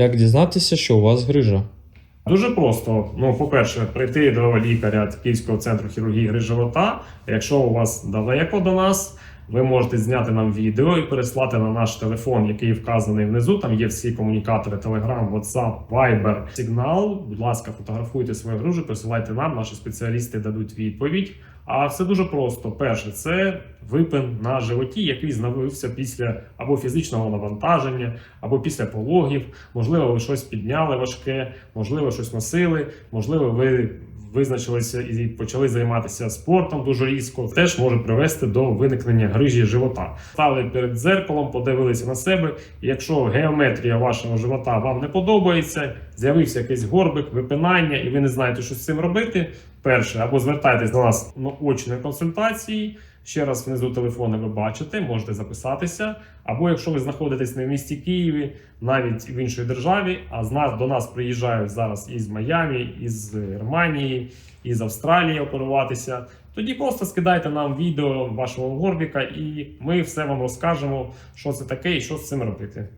Як дізнатися, що у вас грижа? Дуже просто. Ну, по-перше, прийти до лікаря Київського центру хірургії гри живота. Якщо у вас далеко до нас, ви можете зняти нам відео і переслати на наш телефон, який вказаний внизу. Там є всі комунікатори: Telegram, WhatsApp, Viber, сигнал. Будь ласка, фотографуйте свою гружу, присилайте нам. Наші спеціалісти дадуть відповідь. А все дуже просто. Перше, це випин на животі, який з'явився після або фізичного навантаження, або після пологів. Можливо, ви щось підняли важке, можливо, щось носили, можливо, ви визначилися і почали займатися спортом дуже різко. Теж може привести до виникнення грижі живота. Стали перед дзеркалом, подивилися на себе. І якщо геометрія вашого живота вам не подобається, з'явився якийсь горбик, випинання, і ви не знаєте, що з цим робити. Перше, або звертайтесь до нас на очної консультації. Ще раз внизу телефони ви бачите, можете записатися. Або якщо ви знаходитесь не в місті Києві, навіть в іншій державі, а з нас до нас приїжджають зараз із Майамі, із Германії, із Австралії оперуватися. Тоді просто скидайте нам відео вашого горбіка, і ми все вам розкажемо, що це таке і що з цим робити.